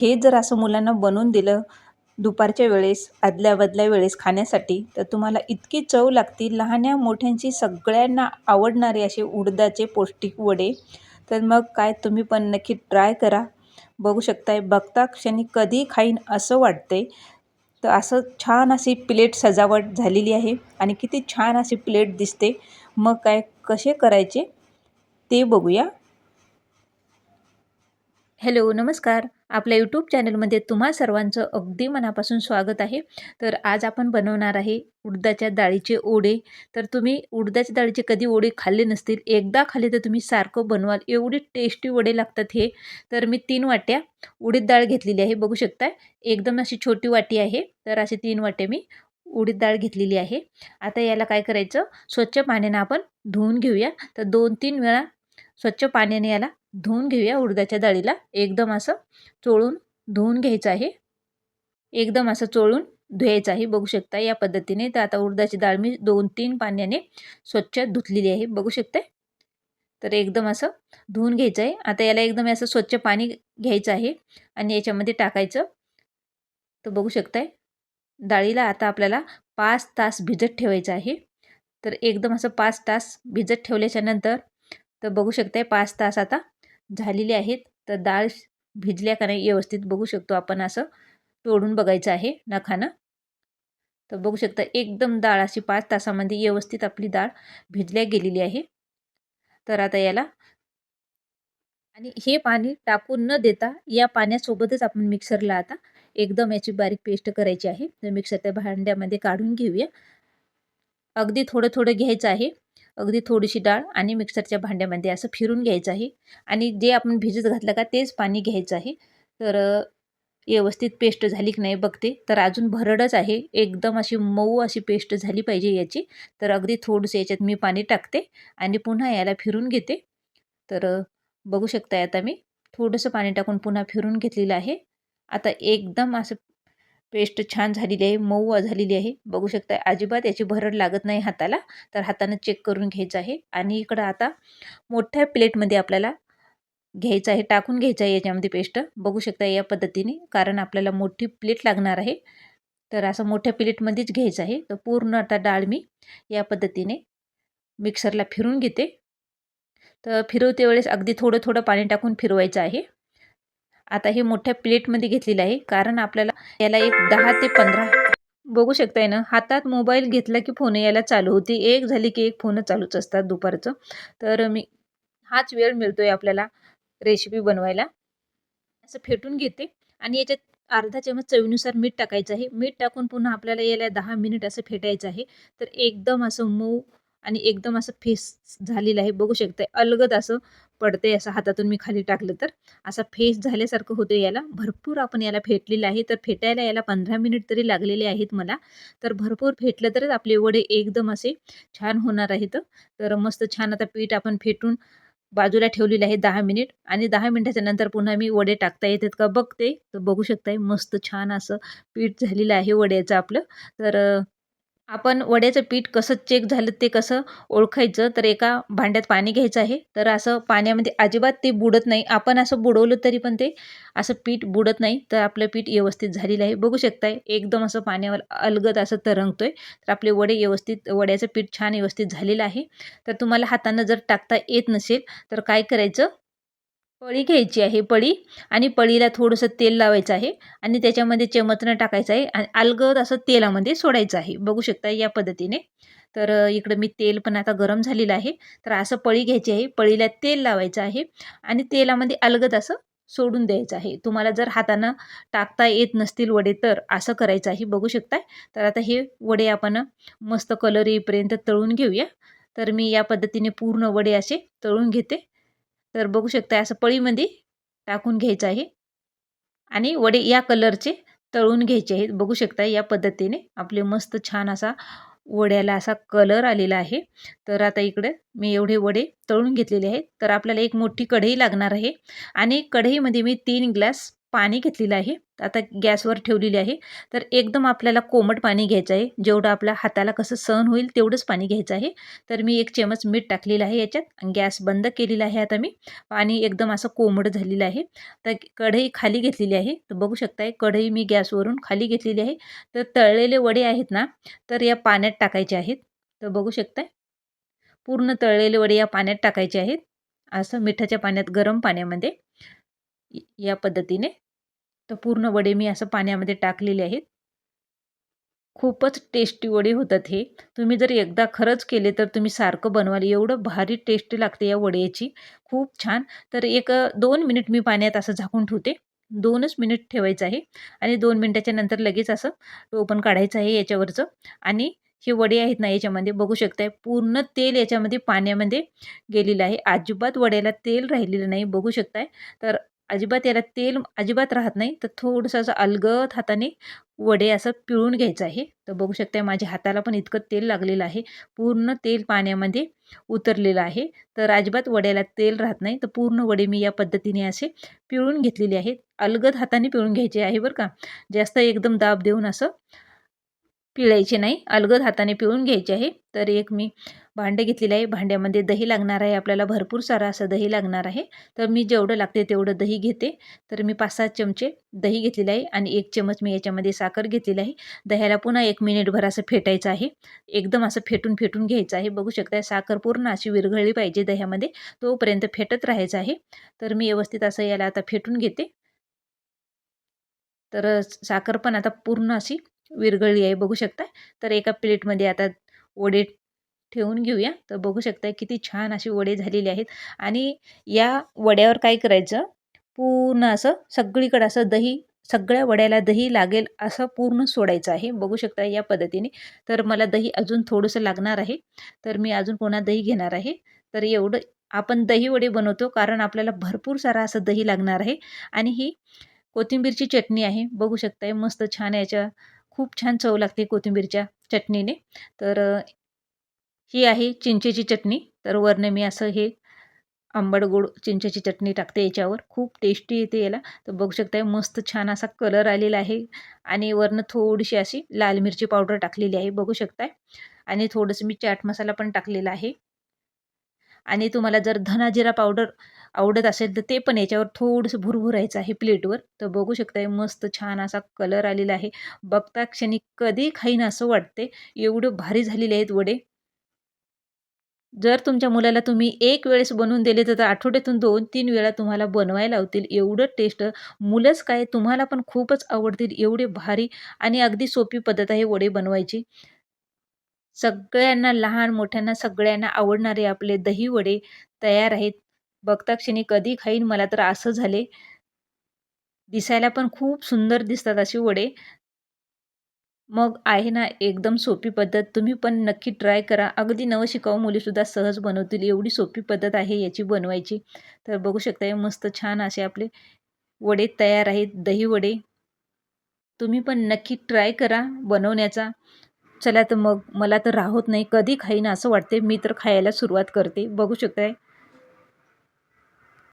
हे जर असं मुलांना बनवून दिलं दुपारच्या वेळेस आदल्या बदल्या वेळेस खाण्यासाठी तर तुम्हाला इतकी चव लागती लहान्या मोठ्यांची सगळ्यांना आवडणारे असे उडदाचे पौष्टिक वडे. तर मग काय तुम्ही पण नक्की ट्राय करा. बघू शकताय बघता क्षणी कधी खाईन असं वाटते तर असं छान अशी प्लेट सजावट झालेली आहे आणि किती छान अशी प्लेट दिसते. मग काय कसे करायचे ते बघूया. हॅलो नमस्कार. आपल्या यूट्यूब चॅनलमध्ये तुम्हा सर्वांचं अगदी मनापासून स्वागत आहे. तर आज आपण बनवणार आहे उडदाच्या डाळीचे ओढे तर तुम्ही उडदाच्या डाळीचे कधी ओढे खाल्ले नसतील एकदा खाल्ले तर तुम्ही सारखं बनवाल. एवढी टेस्टी वडे लागतात हे. तर मी तीन वाट्या उडीद डाळ घेतलेली आहे बघू शकता एकदम अशी छोटी वाटी आहे. तर असे तीन वाटे मी उडीद डाळ घेतलेली आहे. आता याला काय करायचं? स्वच्छ पाण्यानं आपण धुवून घेऊया. तर दोन तीन वेळा स्वच्छ पाण्याने याला धुवून घेऊया उडदाच्या डाळीला. एकदम असं चोळून धुवून घ्यायचं आहे. एकदम असं चोळून धुवायचं आहे. बघू शकता या पद्धतीने. तर आता उडदाची डाळ मी दोन तीन पाण्याने स्वच्छ धुतलेली आहे. बघू शकते तर एकदम असं धुवून घ्यायचं आहे. आता याला एकदम असं स्वच्छ पाणी घ्यायचं आहे आणि याच्यामध्ये टाकायचं. तर बघू शकताय? डाळीला आता आपल्याला पाच तास भिजत ठेवायचं आहे. तर एकदम असं पाच तास भिजत ठेवल्याच्या नंतर तर बघू शकताय पाच तास आता झालेले आहेत. तर डाळ भिजल्या का नाही व्यवस्थित बघू शकतो आपण असं. तोडून बघायचं आहे नखानं. तर बघू शकता एकदम डाळ अशी पाच तासामध्ये व्यवस्थित आपली डाळ भिजल्या गेलेली आहे. तर आता याला आणि हे पाणी टाकून न देता या पाण्यासोबतच आपण मिक्सरला आता एकदम याची बारीक पेस्ट करायची आहे. तर मिक्सर त्या भांड्यामध्ये काढून घेऊया. अगदी थोडं थोडं घ्यायचं आहे. अगदी थोडीशी डाळ आणि मिक्सरच्या भांड्यामध्ये असं फिरून घ्यायचं आहे. आणि जे आपण भिजत घातलं का तेच पाणी घ्यायचं आहे. तर व्यवस्थित पेस्ट झाली की नाही बघते. तर अजून भरडच आहे. एकदम अशी मऊ अशी पेस्ट झाली पाहिजे याची. तर अगदी थोडंसं याच्यात मी पाणी टाकते आणि पुन्हा याला फिरून घेते. तर बघू शकताय आता मी. थोडंसं पाणी टाकून पुन्हा फिरून घेतलेलं आहे. आता एकदम असं पेस्ट छान झालेली आहे मऊ झालेली आहे. बघू शकता अजिबात याची भरड लागत नाही हाताला तर हातानं चेक करून घ्यायचं आहे. आणि इकडं आता मोठ्या प्लेटमध्ये आपल्याला घ्यायचं आहे टाकून घ्यायचं आहे याच्यामध्ये पेस्ट. बघू शकता या पद्धतीने कारण आपल्याला मोठी प्लेट लागणार आहे. तर असं मोठ्या प्लेटमध्येच घ्यायचं आहे. तर पूर्ण आता डाळ मी या पद्धतीने मिक्सरला फिरून घेते. तर फिरवते वेळेस अगदी थोडं थोडं पाणी टाकून फिरवायचं आहे. आता हे मोठ्या प्लेटमध्ये घेतलेलं आहे कारण आपल्याला याला एक दहा ते पंधरा बघू शकताय ना हातात मोबाईल घेतला की फोन यायला चालू होती एक झाली की एक फोन चालूच असतात दुपारचं. तर मी हाच वेळ मिळतो आहे आपल्याला रेसिपी बनवायला. असं फेटून घेते आणि याच्यात अर्धा चमच चवीनुसार मीठ टाकायचं आहे. मीठ टाकून पुन्हा आपल्याला याला दहा मिनिट असं फेटायचं आहे. तर एकदम असं मऊ आणि एकदम असं फेस झालेलं आहे. बघू शकताय अलगद असं पडते असं हातातून मी खाली टाकलं तर. असा फेस झाल्यासारखं होतं याला. भरपूर आपण याला फेटलेलं आहे. तर फेटायला याला पंधरा मिनिट तरी लागलेले आहेत मला. तर भरपूर फेटलं तरच आपले वडे एकदम असे छान होणार आहेत. तर मस्त छान आता पीठ आपण फेटून बाजूला ठेवलेले आहे दहा मिनिट. आणि दहा मिनिटाच्या नंतर पुन्हा मी वडे टाकता येतात का बघते. तर बघू शकताय मस्त छान असं पीठ झालेलं आहे वड्याचं आपलं. तर आपण वड्याचं पीठ कसं चेक झालं ते कसं ओळखायचं? तर एका भांड्यात पाणी घ्यायचं आहे. तर असं पाण्यामध्ये अजिबात ते बुडत नाही. आपण असं बुडवलं तरी पण ते असं पीठ बुडत नाही. तर आपलं पीठ व्यवस्थित झालेलं आहे. बघू शकताय एकदम असं पाण्यावर अलगद असं तरंगतोय. तर आपले वडे व्यवस्थित वड्याचं पीठ छान व्यवस्थित झालेलं आहे. तर तुम्हाला हातानं जर टाकता येत नसेल तर काय करायचं? पळी घ्यायची आहे पळी. आणि पळीला थोडंसं तेल लावायचं आहे. आणि त्याच्यामध्ये चमचणं टाकायचं आहे. आणि अलगद असं तेलामध्ये सोडायचं आहे. बघू शकता या पद्धतीने. तर इकडं मी तेल पण आता गरम झालेलं आहे. तर असं पळी घ्यायची आहे. पळीला तेल लावायचं आहे. आणि तेलामध्ये अलगद असं सोडून द्यायचं आहे. तुम्हाला जर हातानं टाकता येत नसतील वडे तर असं करायचं आहे. बघू शकताय. तर आता हे वडे आपण मस्त कलर येईपर्यंत तळून घेऊया. तर मी या पद्धतीने पूर्ण वडे असे तळून घेते. तर बघू शकता असं पळीमध्ये टाकून घ्यायचं आहे. आणि वडे या कलरचे तळून घ्यायचे आहेत. बघू शकता या पद्धतीने आपले मस्त छान असा वड्याला असा कलर आलेला आहे. तर आता इकडे मी एवढे वडे तळून घेतलेले आहेत. तर आपल्याला एक मोठी कढई लागणार आहे. आणि कढईमध्ये मी तीन ग्लास पाणी घेतलेलं आहे. आता गॅसवर ठेवलेली आहे. तर एकदम आपल्याला कोमट पाणी घ्यायचं आहे. जेवढं आपल्या हाताला कसं सहन होईल तेवढंच पाणी घ्यायचं आहे. तर मी एक चमच मीठ टाकलेलं आहे याच्यात गॅस बंद केलेला आहे आता मी. पाणी एकदम असं कोमट झालेलं आहे. तर कढई खाली घेतलेली आहे. तर बघू शकताय कढई मी गॅसवरून खाली घेतलेली आहे. तर तळलेले वडे आहेत ना तर या पाण्यात टाकायचे आहेत. तर बघू शकताय पूर्ण तळलेले वडे या पाण्यात टाकायचे आहेत. असं मिठाच्या पाण्यात गरम पाण्यामध्ये. या पद्धतीने. तर पूर्ण वडे मी असं पाण्यामध्ये टाकलेले आहेत. खूपच टेस्टी वडे होतात हे. तुम्ही जर एकदा खरंच केले तर तुम्ही सारखं बनवाल. एवढं भारी टेस्टी लागते या वड्याची. खूप छान. तर एक दोन मिनिट मी पाण्यात असं झाकून ठेवते. दोनच मिनिट ठेवायचं आहे. आणि दोन मिनटाच्या नंतर लगेच असं टोपण काढायचं आहे याच्यावरचं. आणि हे वडे आहेत ना याच्यामध्ये बघू शकताय पूर्ण तेल याच्यामध्ये पाण्यामध्ये गेलेलं आहे. अजिबात वड्याला तेल राहिलेलं नाही. बघू शकताय. तर अजिबात याला तेल अजिबात राहत नाही. तर थोडंसं असं अलगद हाताने वडे असं पिळून घ्यायचं आहे. तर बघू शकता माझ्या हाताला पण इतकं तेल लागलेलं आहे. पूर्ण तेल पाण्यामध्ये उतरलेलं आहे. तर अजिबात वड्याला तेल राहत नाही. तर पूर्ण वडे मी या पद्धतीने असे पिळून घेतलेले आहेत. अलगद हाताने पिळून घ्यायचे आहे बरं का. जास्त एकदम दाब देऊन असं पिळायचे नाही. अलगद हाताने पिळून घ्यायचे आहे. तर एक मी भांडे घेतलेलं आहे. भांड्यामध्ये दही लागणार आहे. आपल्याला भरपूर सारं असं दही लागणार आहे. तर मी जेवढं लागते तेवढं दही घेते. तर मी पाच सात चमचे दही घेतलेले आहे आणि एक चमच मी याच्यामध्ये साखर घेतलेली आहे. दह्याला पुन्हा एक मिनिटभर असं फेटायचं आहे. एकदम असं फेटून फेटून घ्यायचं आहे. बघू शकता साखर पूर्ण अशी विरघळली पाहिजे दह्यामध्ये. तोपर्यंत फेटत राहायचं आहे. तर मी व्यवस्थित असं याला आता फेटून घेते. तर साखर पण आता पूर्ण अशी विरघळली आहे बघू शकता तर एका प्लेटमध्ये आता वडे ठेवून घेऊया. तर बघू शकता किती छान अशी वडे झालेले आहेत. आणि या वड्यावर काय करायचं? पूर्ण असं सगळीकडं असं दही सगळ्या वड्याला दही लागेल असं पूर्ण सोडायचं आहे. बघू शकता या पद्धतीने. तर मला दही अजून थोडंसं लागणार आहे. तर मी अजून पुन्हा दही घेणार आहे. तर एवढं आपण दही वडे बनवतो कारण आपल्याला भरपूर सारा असं दही लागणार आहे. आणि ही कोथिंबीरची चटणी आहे. बघू शकताय मस्त छान याच्या खूप छान चव लागते कोथिंबीरच्या चटणीने. तर ही आहे चिंचेची चटणी. तर वरनं मी असं हे आंबट गोड चिंचेची चटणी टाकते याच्यावर. खूप टेस्टी येते याला. तर बघू शकताय मस्त छान असा कलर आलेला आहे. आणि वरनं थोडीशी अशी लाल मिरची पावडर टाकलेली आहे. बघू शकताय. आणि थोडंसं मी चाट मसाला पण टाकलेला आहे. आणि तुम्हाला जर धनाजिरा पावडर आवडत असेल तर ते पण याच्यावर थोडंसं भुरभुरायचं आहे प्लेटवर. तर बघू शकताय मस्त छान असा कलर आलेला आहे. बघता क्षणी कधी खाईन असं वाटते एवढं भारी झालेले आहेत वडे. जर तुमच्या मुलाला तुम्ही एक वेळेस बनवून दिले तर आठवड्यातून दोन तीन वेळा तुम्हाला बनवायला होतील एवढं टेस्ट. मुलंच काय तुम्हाला पण खूपच आवडतील. एवढे भारी आणि अगदी सोपी पद्धत आहे वडे बनवायची. सगळ्यांना लहान मोठ्यांना सगळ्यांना आवडणारे आपले दही वडे तयार आहेत. बघता क्षणी कधी खाईन मला तर असं झाले. दिसायला पण खूप सुंदर दिसतात असे वडे. मग आहे ना एकदम सोपी पद्धत. तुम्ही पण नक्की ट्राय करा. अगदी नवं शिकाऊ मुलीसुद्धा सहज बनवतील. एवढी सोपी पद्धत आहे याची बनवायची. तर बघू शकता मस्त छान असे आपले वडे तयार आहेत. दही वडे. तुम्ही पण नक्की ट्राय करा बनवण्याचा. चला तर मग मला तर राहत नाही. कधी खाईन असं वाटते मी तर खायला सुरुवात करते. बघू शकताय.